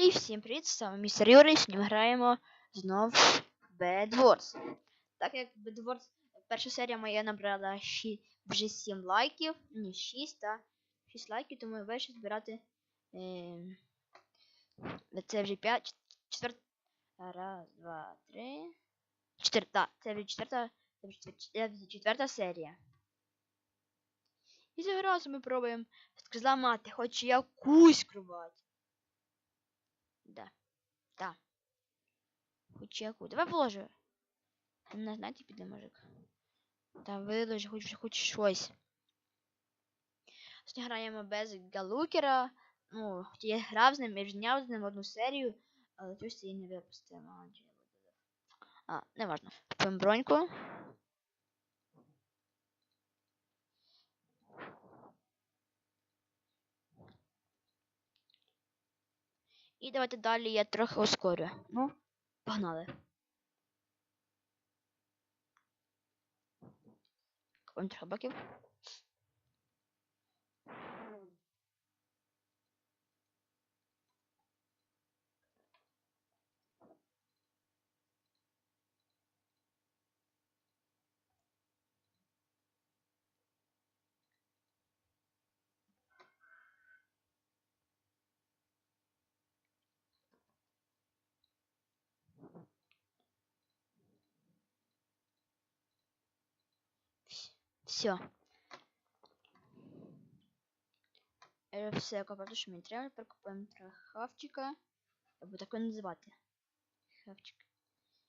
І всім привіт, з вами містер Юрій, сьогодні ми граємо знов в Bedwars. Так як Bedwars, перша серія моя набрала щі, вже 7 лайків, ні 6, та 6 лайків, тому я вирішив збирати. Е, це вже 5, четверта. Раз, два, три. Четверта, це вже це вже четвер- це вже четверта серія. І цього разу ми пробуємо зламати хоч якусь кровать. Да. Да. Хоч яку. Давай вложи. Не знаєте, піде мужик. Та виложи хоч, хоч щось. Сьогодні граємо без Галукера. Ну, я грав з ним, я зняв з ним одну серію, але щось її не буде. А, не важно. Купимо броньку. І давайте далі я трохи ускорю. Ну, погнали. Купимо трохи. Все. Все купив, що мені треба. Тепер купуємо трохи хавчика. Або так його називати. Хавчик.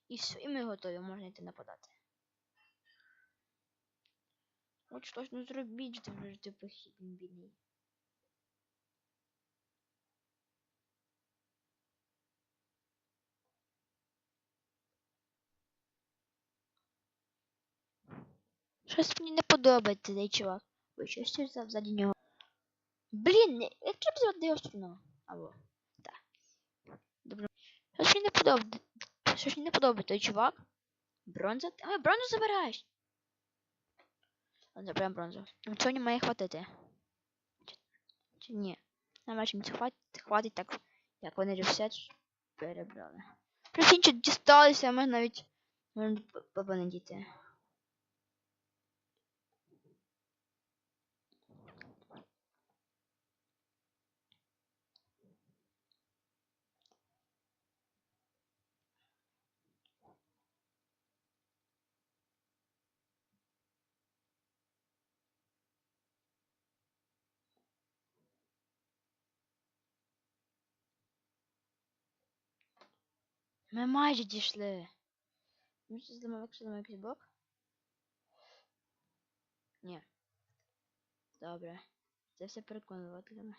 І все, і ми готові, можна йти нападати. От что ну зробіть, що ти вже ти похідний бідний. Щось мені не подобається цей чувак. Ой, що ще за- ззаді нього. Блін, не- як треба звати його струну? Або. Так. Добре. Щось мені не подобається. Щось мені не подобається той чувак. Бронза? А, бронзу забираєш. Ладно, забираємо бронзу. Нам Цього не має хватити. Чи, чи ні? Нам наче хватить, хватить так, як вони вже перебрали. Плюс інші дісталися, а ми навіть можемо побанедіти. Ми майже дійшли. Ми ще зламали, якщо зламаємо якийсь блок? Ні. Добре. Це все переконувати для мене.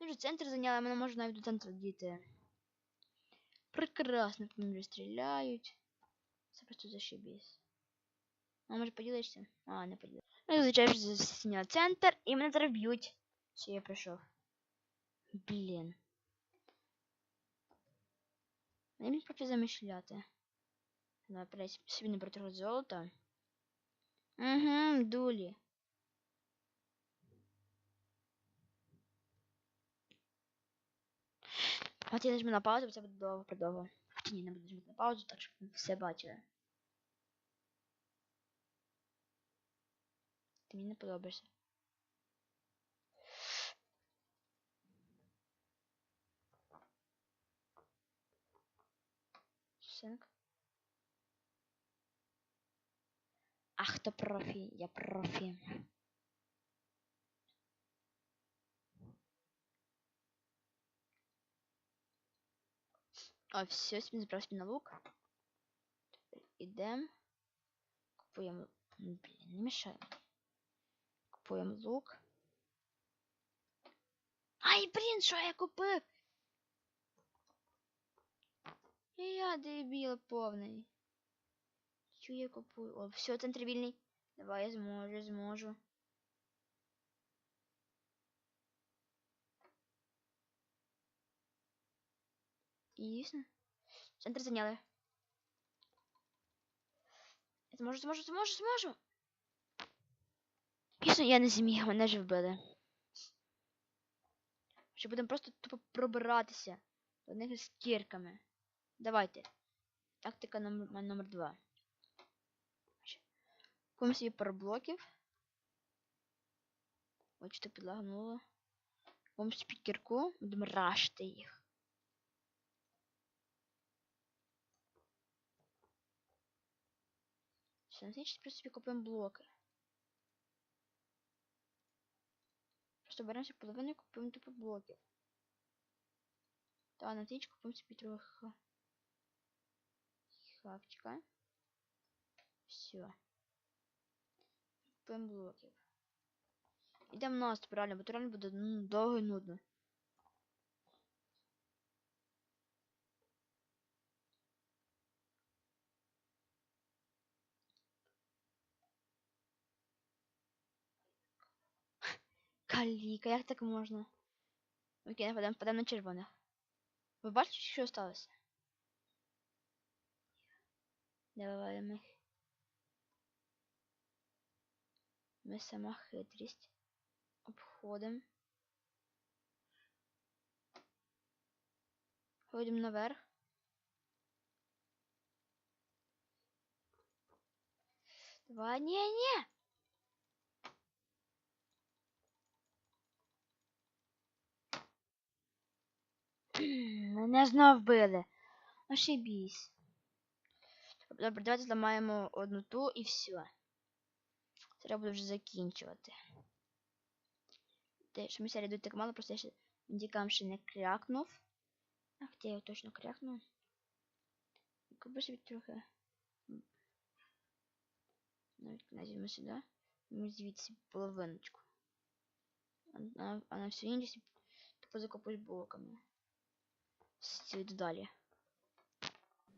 Ми вже центр зайняли, ми не можемо навіть до центру дійти. Прекрасно, по мені стріляють. Це просто зашибісь. А може поділишся? А, не поділишся. Ну, звичайно, засняв центр, і мене зараз б'ють. Все, я прийшов. Блін. Мені поки замишляти. Давай собі не протру золото. Угу, дулі. От я нажму на паузу, бо це буде довго продовго. Хоча ні, не буду нажмати на паузу, так щоб все бачили. Ти мені не подобаєшся. Синк. Ах, то профі, я профі. О, все, він збрав собі на лук. Ідем. Купуємо. Блін, не мішай. Купуємо лук. Ай, блін, що я купив? Я дебіл повний. Що я купую? О, все, центр вільний. Давай, я зможу, зможу. Дійсно. Центр зайняли. Зможу, зможу, зможу, зможу. Дійсно, я не зміг, мене ж вбили. Що будемо просто тупо пробиратися до них з кірками. Давайте. Тактика номер, номер два. Купимо собі пару блоків. Ось що підлагнуло. Купимо собі кірку, будемо рашити їх. Все, значить, в принципі, купимо блоки. Просто беремося половину і купуємо тупо блоків. Та на тіч купуємо собі трохи хавчика. Все. Купуємо блоків. Ідемо наступ, реально, бо то реально буде ну, довго і нудно. Каліка, як так можна? Окей, нападемо, падемо на червоних. Ви бачите, що сталося? Ми. Ми сама хитрість. Обходимо. Ходимо наверх. Давай, ні, ні! Мене знов вбили. Ошибісь. Добре, давайте зламаємо одну ту і все. Треба буде вже закінчувати. Те, що ми йдуть так мало, просто я ще індикам ще не крякнув. А де я точно крякнув? Куби собі трохи. Навіть візьмемо сюди. Ми звідси половиночку. А на, всю іншу тупо закопусь блоками. Світ далі.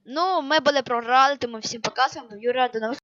Ну, ми були програли, тому всім пока, з вами Юра, до нових